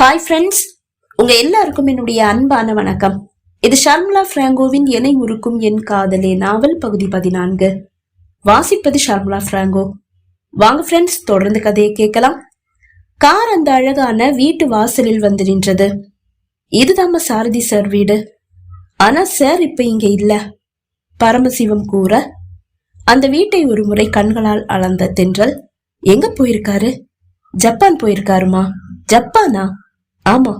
Hi friends உங்க எல்லாருக்கும் என்னுடைய அன்பான வணக்கம். இது ஷர்மிளா பிராங்கோவின் எனை உருக்கும் என் காதலே நாவல் பகுதி பதினான்கு. வாசிப்பது ஷர்மிளா பிராங்கோ. வாங்க ஃப்ரெண்ட்ஸ் தொடர்ந்து கதையை கேட்கலாம். கார் அந்த அழகான வீட்டு வாசலில் வந்து நின்றது. இதுதாம்மா சாரதி சார் வீடு. ஆனா சார் இப்ப இங்க இல்ல பரமசிவம் கூற. அந்த வீட்டை ஒரு முறை கண்களால் அளந்த தென்றல் எங்க போயிருக்காரு? ஜப்பான் போயிருக்காருமா? ஜப்பானா? ஆமா.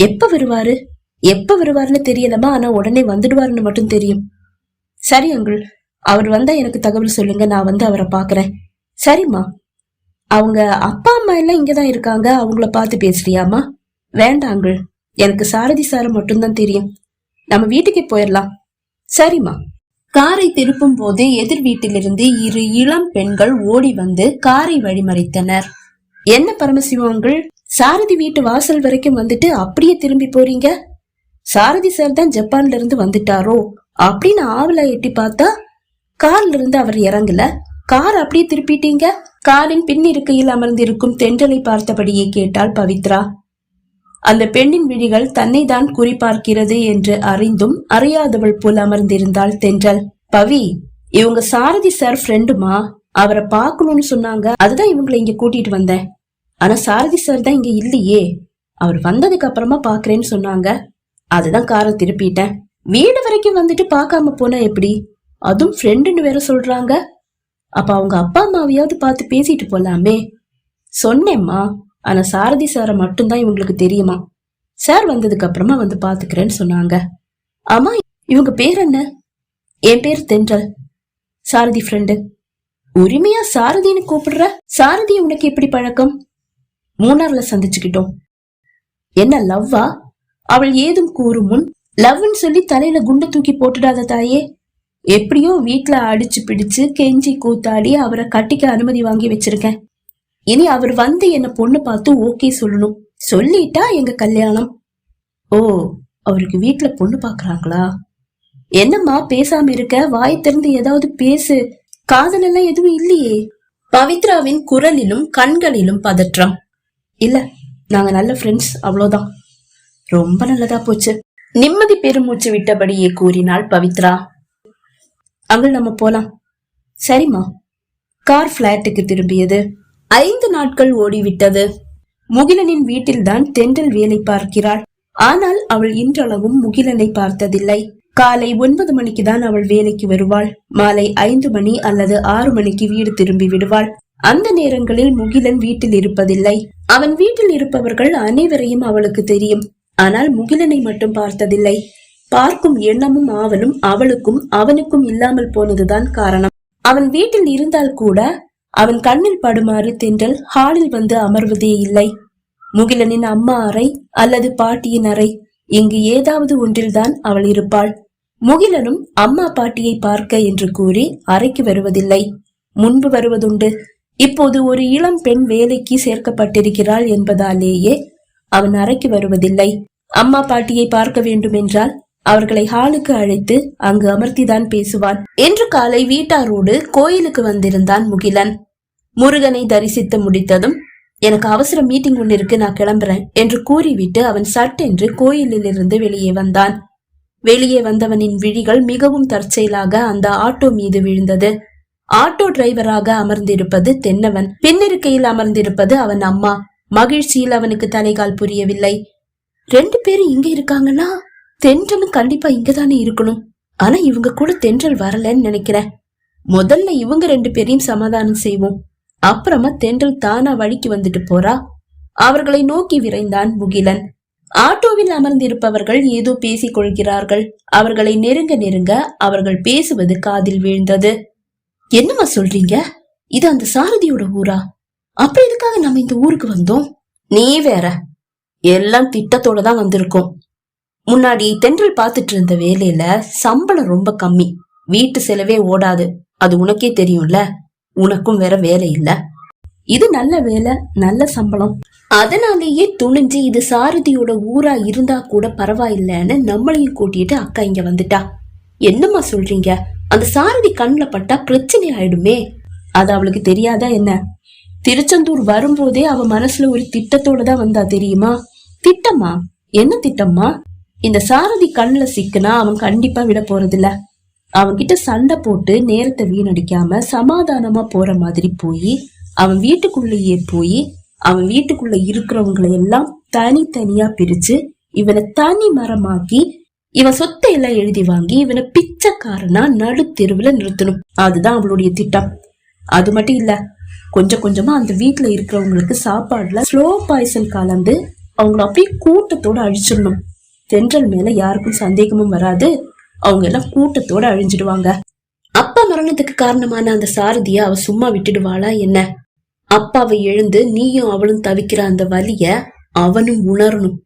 எப்ப வருவாரு? எப்ப வருவாருன்னு தெரியலமா ஆனா உடனே வந்துடுவாருன்னு மட்டும் தெரியும். சரி அங்குள். அவர் வந்தா எனக்கு தகவல் சொல்லுங்க நான் வந்து அவரை பாக்குறேன் சரிம்மா. அவங்க அப்பா அம்மா எல்லாம் இங்கதான் இருக்காங்க அவங்கள பார்த்து பேசுறியாமா வேண்டாங்கள் எனக்கு சாரதி சார மட்டும்தான் தெரியும். நம்ம வீட்டுக்கே போயிடலாம். சரிம்மா. காரை திருப்பும் போது எதிர் வீட்டிலிருந்து இரு இளம் பெண்கள் ஓடி வந்து காரை வழிமறித்தனர். என்ன பரமசிவங்கள் சாரதி வீட்டு வாசல் வரைக்கும் வந்துட்டு அப்படியே திரும்பி போறீங்க? சாரதி சார் தான் ஜப்பான்ல இருந்து வந்துட்டாரோ? அப்படின்னு ஆவல எட்டி பார்த்தா கார்ல இருந்து அவர் இறங்கல. கார் அப்படியே திருப்பிட்டீங்க? காரின் பின் இருக்கையில் அமர்ந்திருக்கும் தென்றலை பார்த்தபடியே கேட்டாள் பவித்ரா. அந்த பெண்ணின் விழிகள் தன்னை தான் குறிப்பார்க்கிறது என்று அறிந்தும் அறியாதவள் போல் அமர்ந்திருந்தாள் தென்றல். பவி இவங்க சாரதி சார் ஃப்ரெண்டுமா அவரை பார்க்கணும்னு சொன்னாங்க. அதுதான் இவங்களை இங்க கூட்டிட்டு வந்தேன். ஆனா சாரதி சார் தான் இங்க இல்லையே. அவர் வந்ததுக்கு அப்புறமா பாக்குறேன்னு சொன்னாங்க. அதுதான் காரை திருப்பிட்டேன். வீடு வரைக்கும் வந்துட்டு பார்க்காம போனா எப்படி? அதுவும் ஃப்ரெண்டுன்னு வேற சொல்றாங்க. அப்ப அவங்க அப்பா அம்மாவையாவது பார்த்து பேசிட்டு போலாமே. சொன்னேம்மா. ஆனா சாரதி சாரை மட்டும்தான் இவங்களுக்கு தெரியுமா? சார் வந்ததுக்கு அப்புறமா வந்து பாத்துக்கிறேன்னு சொன்னாங்க. ஆமா இவங்க பேர் என்ன? என் பேர் தென்றல். சாரதி ஃப்ரெண்டு உரிமையா சாரதின்னு கூப்பிடுற? சாரதி உனக்கு எப்படி பழக்கம்? மூணார்ல சந்திச்சுக்கிட்டோம். என்ன லவ்வா? அவள் ஏதும் கூறும் முன் லவ்னு சொல்லி தலையில குண்டை தூக்கி போட்டுடாத தாயே. எப்படியோ வீட்டுல அடிச்சு பிடிச்சு கெஞ்சி கூத்தாடி அவரை கட்டிக்க அனுமதி வாங்கி வச்சிருக்கேன். இனி அவர் வந்து என்ன பொண்ணு பார்த்து ஓகே சொல்லணும். சொல்லிட்டா எங்க கல்யாணம்? ஓ அவருக்கு வீட்டுல பொண்ணு பாக்குறாங்களா என்னம்மா பேசாம இருக்க? வாய் திறந்து ஏதாவது பேசு. காதல் எல்லாம் எதுவும் இல்லையே. பவித்ராவின் குரலிலும் கண்களிலும் பதற்றம். இல்ல நாங்க நல்ல ஃப்ரெண்ட்ஸ் அவ்வளவுதான். ரொம்ப நல்லதா போச்சு. நிம்மதி பெருமூச்சு விட்டபடியே கூறினாள் பவித்ரா. அங்க நம்ம போலாம். சரிம்மா. கார் பிளாட்டுக்கு திரும்பியது. ஐந்து நாட்கள் ஓடிவிட்டது. முகிலனின் வீட்டில்தான் தென்றல் வேலை பார்க்கிறாள். ஆனால் அவள் இன்றளவும் முகிலனை பார்த்ததில்லை. காலை ஒன்பது மணிக்கு தான் அவள் வேலைக்கு வருவாள். மாலை ஐந்து மணி அல்லது ஆறு மணிக்கு வீடு திரும்பி விடுவாள். அந்த நேரங்களில் முகிலன் வீட்டில் இருப்பதில்லை. அவன் வீட்டில் இருப்பவர்கள் அனைவரையும் அவளுக்கு தெரியும். ஆனால் முகிலனை மட்டும் பார்த்ததில்லை. பார்க்கும் எண்ணமும் ஆவலும் அவளுக்கும் அவனுக்கும் இல்லாமல் போனதுதான் காரணம். அவன் வீட்டில் இருந்தால் கூட அவன் கண்ணில் படுமாறு தென்றல் ஹாலில் வந்து அமர்வதே இல்லை. முகிலனின் அம்மா அறை அல்லது பாட்டியின் அறை இங்கு ஏதாவது ஒன்றில்தான் அவள் இருப்பாள். முகிலனும் அம்மா பாட்டியை பார்க்க என்று கூறி அறைக்கு வருவதில்லை. முன்பு வருவதுண்டு. இப்போது ஒரு இளம் பெண் வேலைக்கு சேர்க்கப்பட்டிருக்கிறாள் என்பதாலேயே அவன் அறைக்கு வருவதில்லை. அம்மா பாட்டியை பார்க்க வேண்டும் என்றால் அவர்களை ஹாலுக்கு அழைத்து அங்கு அமர்த்திதான் பேசுவான். என்று காலை வீட்டாரோடு கோயிலுக்கு வந்திருந்தான் முகிலன். முருகனை தரிசித்து முடித்ததும் எனக்கு அவசர மீட்டிங் ஒன்று இருக்கு நான் கிளம்புறேன் என்று கூறிவிட்டு அவன் சட்டென்று கோயிலில் இருந்து வெளியே வந்தான். வெளியே வந்தவனின் விழிகள் மிகவும் தற்செயலாக அந்த ஆட்டோ மீது விழுந்தது. ஆட்டோ டிரைவராக அமர்ந்திருப்பது தென்னவன். பின்னிருக்கையில் அமர்ந்திருப்பது அவன் அம்மா. மகிழ்ச்சியில் அவனுக்கு தலைகால் புரியவில்லை. ரெண்டு பேரும் இங்க இருக்காங்கன்னா தென்றலும் கண்டிப்பா இங்கதானே இருக்கணும். ஆனா இவங்க கூட தென்றல் வரலன்னு நினைக்கிறேன். முதல்ல இவங்க ரெண்டு பேரையும் சமாதானம் செய்வோம். அப்புறமா தென்றல் தானா வழிக்கு வந்துட்டு போறா. அவர்களை நோக்கி விரைந்தான் முகிலன். ஆட்டோவில் அமர்ந்திருப்பவர்கள் ஏதோ பேசிக் கொள்கிறார்கள். அவர்களை நெருங்க நெருங்க அவர்கள் பேசுவது காதில் வீழ்ந்தது. என்னம்மா சொல்றீங்க? இது அந்த சாரதியோட ஊரா? அப்ப எதுக்காக நம்ம இந்த ஊருக்கு வந்தோம்? நீ வேற. எல்லாம் திட்டத்தோட தான் வந்திருக்கோம். முன்னாடி தென்றல் பார்த்துட்டு இருந்த வேலையில சம்பளம் ரொம்ப கம்மி. வீட்டு செலவே ஓடாது. அது உனக்கே தெரியும்ல. உனக்கும் வேற வேலை இல்ல. இது நல்ல வேலை நல்ல சம்பளம். அதனாலேயே துணிஞ்சு இது சாரதியோட ஊரா இருந்தா கூட பரவாயில்லன்னு நம்மளையும் கூட்டிட்டு அக்கா இங்க வந்துட்டா. என்னம்மா சொல்றீங்க? அந்த சாரதி கண்ணில் பட்டா பிரச்சனை ஆயிடுமே. அது அவளுக்கு தெரியாதா என்ன? திருச்செந்தூர் வரும்போதே அவ மனசுல ஒரு திட்டத்தோட தான் வந்தா தெரியுமா? திட்டமா? என்ன திட்டம்மா? இந்த சாரதி கண்ணில் சிக்குனா அவன் கண்டிப்பா விட போறதில்ல. அவன்கிட்ட சண்டை போட்டு நேரத்தை வீணடிக்காம சமாதானமா போற மாதிரி போய் அவன் வீட்டுக்குள்ளேயே போய் அவன் வீட்டுக்குள்ள இருக்கிறவங்களை எல்லாம் தனித்தனியா பிரிச்சு இவனை தனி மரமாக்கி இவன் சொத்தை எல்லாம் எழுதி வாங்கி இவனை பிச்சைக்காரனா நடு தெருவுல நிறுத்தணும். அதுதான் அவளுடைய திட்டம். அது மட்டும் இல்ல கொஞ்சம் கொஞ்சமா அந்த வீட்டுல இருக்கிறவங்களுக்கு சாப்பாடுல ஸ்லோ பாய்சன் கலந்து அவங்கள அப்படியே கூட்டத்தோட அழிச்சிடணும். தென்றல் மேல யாருக்கும் சந்தேகமும் வராது. அவங்க எல்லாம் கூட்டத்தோட அழிஞ்சிடுவாங்க. அப்பா மரணத்துக்கு காரணமான அந்த சாரதிய அவ சும்மா விட்டுடுவாளா என்ன? அப்பாவை எழுந்து நீயும் அவளும் தவிக்கிற அந்த வலிய அவனும் உணரணும்.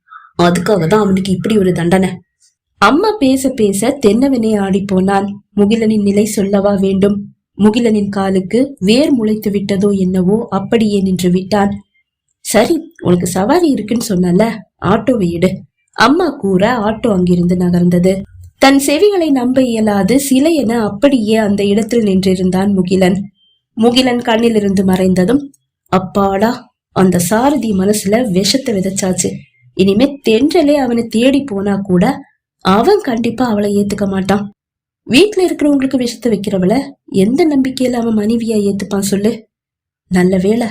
அதுக்காக தான் அவனுக்கு இப்படி ஒரு தண்டனை. அம்மா பேச பேச தென்னவனே ஆடிப்போனான் முகிலனின் நிலை சொல்லவா வேண்டும்? முகிலனின் காலுக்கு வேர் முளைத்து விட்டதோ என்னவோ அப்படியே நின்று விட்டான். சரி உனக்கு சவாரி இருக்குன்னு சொன்னல ஆட்டோவை எடு அம்மா கூற ஆட்டோ அங்கிருந்து நகர்ந்தது. தன் செவிகளை நம்ப இயலாது சிலை என அப்படியே அந்த இடத்தில் நின்றிருந்தான் முகிலன். முகிலன் கண்ணிலிருந்து மறைந்ததும் அப்பாடா அந்த சாரதி மனசுல விஷத்தை விதைச்சாச்சு. இனிமே தென்றலே அவனை தேடி போனா கூட அவன் கண்டிப்பா அவளை ஏத்துக்க மாட்டான். வீட்டுல இருக்கிறவங்களுக்கு விஷத்தை வைக்கிறவள எந்த நம்பிக்கையில அவன் மனைவியா ஏத்துப்பான் சொல்லு? நல்ல வேளை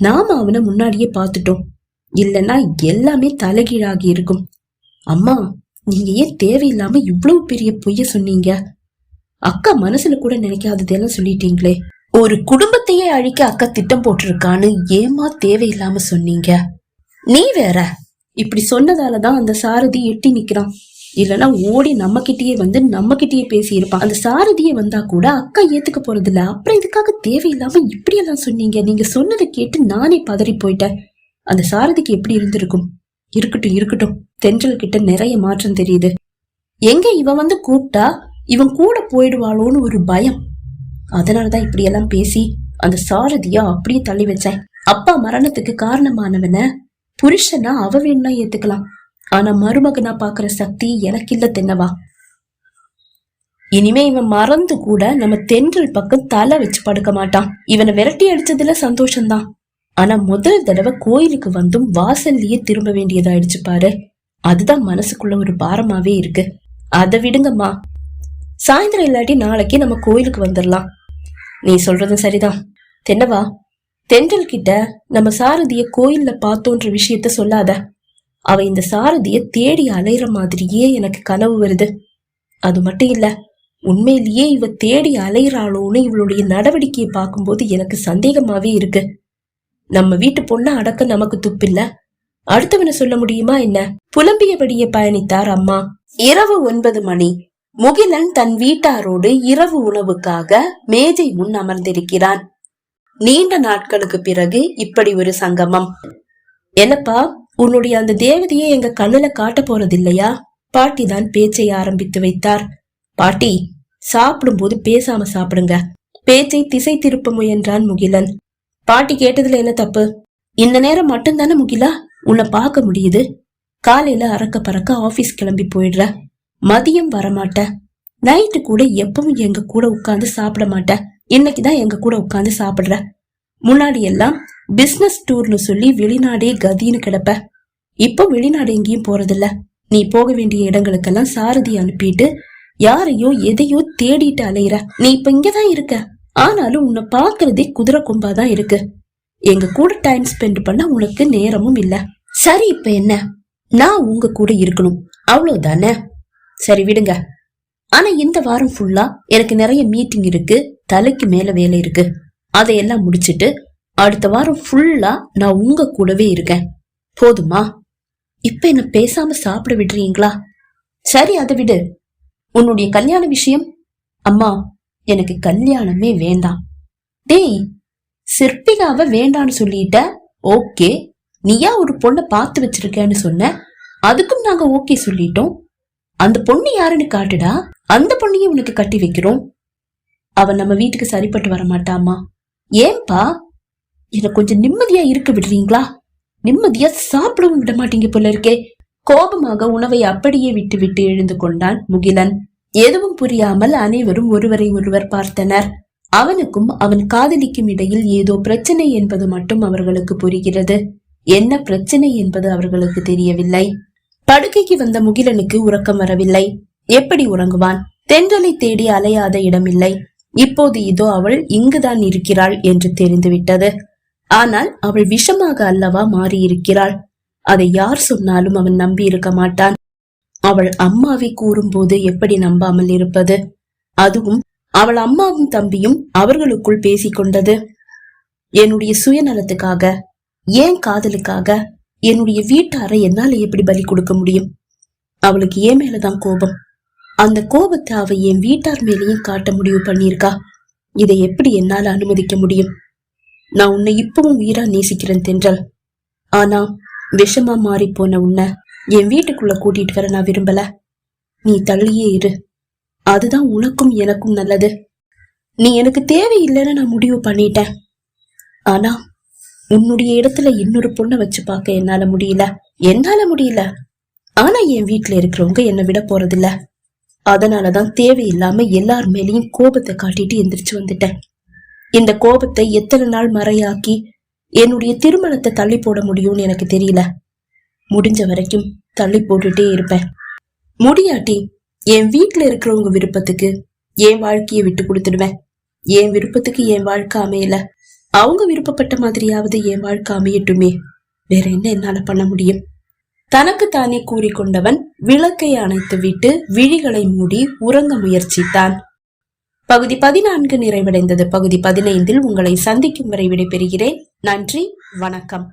நாம அவனை முன்னாடியே பார்த்துட்டோம். இல்லைன்னா எல்லாமே தலைகீழாகி இருக்கும். அம்மா நீங்க ஏன் தேவையில்லாம இவ்வளவு பெரிய பொய்ய சொன்னீங்க? அக்கா மனசுல கூட நினைக்காததெல்லாம் சொல்லிட்டீங்களே. ஒரு குடும்பத்தையே அழிக்க அக்கா திட்டம் போட்டிருக்கான்னு ஏமா தேவையில்லாம சொன்னீங்க? நீ வேற இப்படி சொன்னதாலதான் அந்த சாரதி எட்டி நிக்கிறான். இல்லனா ஓடி நம்ம வந்து நம்ம கிட்டயே பேசி இருப்பான் அந்த சாரதியை வந்தா கூட அக்கா ஏத்துக்க போறது இல்ல அப்புறம் இதுக்காக தேவையில்லாம இப்படியெல்லாம் சொன்னீங்க. நீங்க சொன்னதை கேட்டு நானே பதறி போயிட்டேன். அந்த சாரதிக்கு எப்படி இருந்திருக்கும்? இருக்கட்டும் இருக்கட்டும். தென்றல் கிட்ட நிறைய மாற்றம் தெரியுது. எங்க இவன் வந்து கூப்பிட்டா இவன் கூட போயிடுவாளோன்னு ஒரு பயம். அதனாலதான் இப்படியெல்லாம் பேசி அந்த சாரதியா அப்படியே தள்ளி வச்சேன். அப்பா மரணத்துக்கு காரணமானவன புருஷனா அவ வேணா ஏத்துக்கலாம். ஆனா மருமகனா பாக்குற சக்தி எனக்கு இல்ல தென்னவா? இனிமே இவன் மறந்து கூட நம்ம தென்றல் பக்கம் தலை வச்சு படுக்க மாட்டான். இவனை விரட்டி அடிச்சதுல சந்தோஷம்தான். ஆனா முதல் தடவை கோயிலுக்கு வந்தும் வாசல்லையே திரும்ப வேண்டியதாயிடுச்சு பாரு. அதுதான் மனசுக்குள்ள ஒரு பாரமாவே இருக்கு. அதை விடுங்கம்மா. சாயந்தரம் இல்லாட்டி நாளைக்கு நம்ம கோயிலுக்கு வந்துடலாம் நீ சொல்றதும் சரிதான். தென்னவா தென்றல் கிட்ட நம்ம சாரதிய கோயில்ல பார்த்தோன்ற விஷயத்த சொல்லாத. அவ இந்த சாரதிய தேடி அலையிற மாதிரியே எனக்கு கனவு வருது. அது மட்டும் இல்ல உண்மையிலேயே இவ தேடி அலையிறாளோன்னு இவளுடைய நடவடிக்கையை பார்க்கும்போது எனக்கு சந்தேகமாவே இருக்கு. நம்ம வீட்டு பொண்ண அடக்க நமக்கு துப்பில்ல. அடுத்தவனை சொல்ல முடியுமா என்ன? புலம்பியபடியே பயணித்தார் அம்மா. இரவு ஒன்பது மணி. முகிலன் தன் வீட்டாரோடு இரவு உணவுக்காக மேஜை முன் அமர்ந்திருக்கிறான். நீண்ட நாட்களுக்கு பிறகு இப்படி ஒரு சங்கமம். என்னப்பா உன்னுடைய அந்த தேவதையை எங்க கண்ணுல காட்ட போறது இல்லையா பாட்டி தான் பேச்சை ஆரம்பித்து வைத்தார். பாட்டி சாப்பிடும்போது பேசாம சாப்பிடுங்க. பேச்சை திசை திருப்ப முயன்றான் முகிலன். பாட்டி கேட்டதுல என்ன தப்பு? இந்த நேரம் மட்டும்தானே முகிலா? உன்னை பார்க்க முடியுது. காலையில அறக்க பறக்க ஆபீஸ் கிளம்பி போயிடுற. மதியம் வரமாட்ட. நைட்டு கூட எப்பவும் எங்க கூட உட்காந்து சாப்பிட மாட்டேன் இன்னைக்குதான் எங்க கூட உட்காந்து சாப்பிடுற. முன்னாடி எல்லாம் பிசினஸ் டூர்னு சொல்லி வெளிநாடே கதின்னு கிடப்ப. இப்போ வெளிநாடு எங்கேயும் போறதில்ல. நீ போக வேண்டிய இடங்களுக்கெல்லாம் சாரதி அனுப்பிட்டு யாரையோ எதையோ தேடிட்டு அலையிற. நீ இப்ப இங்கதான் இருக்க. ஆனாலும் உன்னை பாக்குறதே குதிரை கொம்பாதான் இருக்கு. எங்க கூட டைம் ஸ்பெண்ட் பண்ண உனக்கு நேரமும் இல்ல. சரி இப்ப என்ன? நான் உங்க கூட இருக்கணும். அவ்வளவுதானே? சரி விடுங்க. ஆனா இந்த வாரம் ஃபுல்லா எனக்கு நிறைய மீட்டிங் இருக்கு. தலைக்கு மேல வேலை இருக்கு. அதையெல்லாம் முடிச்சிட்டு அடுத்த வாரம் ஃபுல்லா நான் உங்க கூடவே இருக்கேன். போதுமா? இப்ப என்ன பேசாம சாப்பிட விடுறீங்களா? சரி அதை விடு. உன்னுடைய கல்யாண விஷயம்? அம்மா எனக்கு கல்யாணமே வேண்டாம். டேய் சிற்பிகாவ வேண்டான்னு சொல்லிட்ட? ஓகே. நீயா ஒரு பொண்ணை பார்த்து வச்சிருக்கேன்னு சொன்ன? அதுக்கும் நாங்க ஓகே சொல்லிட்டோம். அந்த பொண்ணு யாருன்னு காட்டுடா. அந்த பொண்ணையும் உனக்கு கட்டி வைக்கிறோம். அவன் நம்ம வீட்டுக்கு சரிப்பட்டு வர மாட்டாமா ஏன்பா? என்னை கொஞ்சம் நிம்மதியா இருக்க விடுறீங்களா? நிம்மதியா சாப்பிடவும் விட மாட்டீங்க போல இருக்கே. கோபமாக உணவை அப்படியே விட்டு விட்டு எழுந்து கொண்டான் முகிலன். எதுவும் புரியாமல் அனைவரும் ஒருவரை ஒருவர் பார்த்தனர். அவனுக்கும் அவன் காதலிக்கும் இடையில் ஏதோ பிரச்சனை என்பது மட்டும் அவர்களுக்கு புரிகிறது. என்ன பிரச்சனை என்பது அவர்களுக்கு தெரியவில்லை. படுக்கைக்கு வந்த முகிலனுக்கு உறக்கம் வரவில்லை. எப்படி உறங்குவான்? தென்றலை தேடி அலையாத இடமில்லை. இப்போது இதோ அவள் இங்குதான் இருக்கிறாள் என்று தெரிந்துவிட்டது. ஆனால் அவள் விஷமாக அல்லவா மாறியிருக்கிறாள்? அதை யார் சொன்னாலும் அவன் நம்பி இருக்க மாட்டான். அவள் அம்மாவை கூறும்போது எப்படி நம்பாமல் இருப்பது? அதுவும் அவள் அம்மாவும் தம்பியும் அவர்களுக்குள் பேசிக்கொண்டது. என்னுடைய சுயநலத்துக்காக ஏன் காதலுக்காக என்னுடைய வீட்டாரை என்னால எப்படி பலி கொடுக்க முடியும்? அவளுக்கு ஏன் மேலதான் கோபம்? அந்த கோபத்தை அவ என் வீட்டார் மேலேயும் காட்ட முடிவு பண்ணியிருக்கா? இதை எப்படி என்னால அனுமதிக்க முடியும்? நான் உன்னை இப்பவும் உயிரா நேசிக்கிறேன் தென்றல். ஆனா விஷமா மாறி போன உன்னை என் வீட்டுக்குள்ள கூட்டிட்டு வர நான் விரும்பல. நீ தள்ளியே இரு. அதுதான் உனக்கும் எனக்கும் நல்லது. நீ எனக்கு தேவையில்லைன்னு நான் முடிவு பண்ணிட்டேன். ஆனா உன்னுடைய இடத்துல இன்னொரு பொண்ணை வச்சு பார்க்க என்னால முடியல. என்னால முடியல. ஆனா என் வீட்டுல இருக்கிறவங்க என்னை விட போறதில்ல. அதனாலதான் தேவையில்லாம எல்லார் மேலேயும் கோபத்தை காட்டிட்டு எந்திரிச்சு வந்துட்டேன். இந்த கோபத்தை எத்தனை நாள் மறையாக்கி என்னுடைய திருமணத்தை தள்ளி போட முடியும்னு எனக்கு தெரியல. முடிஞ்ச வரைக்கும் தள்ளி போட்டுட்டே இருப்பேன். முடியாட்டி என் வீட்டுல இருக்கிறவங்க விருப்பத்துக்கு என் வாழ்க்கையை விட்டு கொடுத்துடுவேன். என் விருப்பத்துக்கு என் வாழ்க்கை அமையல. அவங்க விருப்பப்பட்ட மாதிரியாவது என் வாழ்க்கை அமையட்டுமே. வேற என்ன என்னால பண்ண முடியும்? தனக்கு தானே கூறிக்கொண்டவன் விளக்கை அணைத்து விட்டு விழிகளை மூடி உறங்க முயற்சித்தான். பகுதி பதினான்கு நிறைவடைந்தது. பகுதி பதினைந்தில் உங்களை சந்திக்கும் வரை விடைபெறுகிறேன். நன்றி வணக்கம்.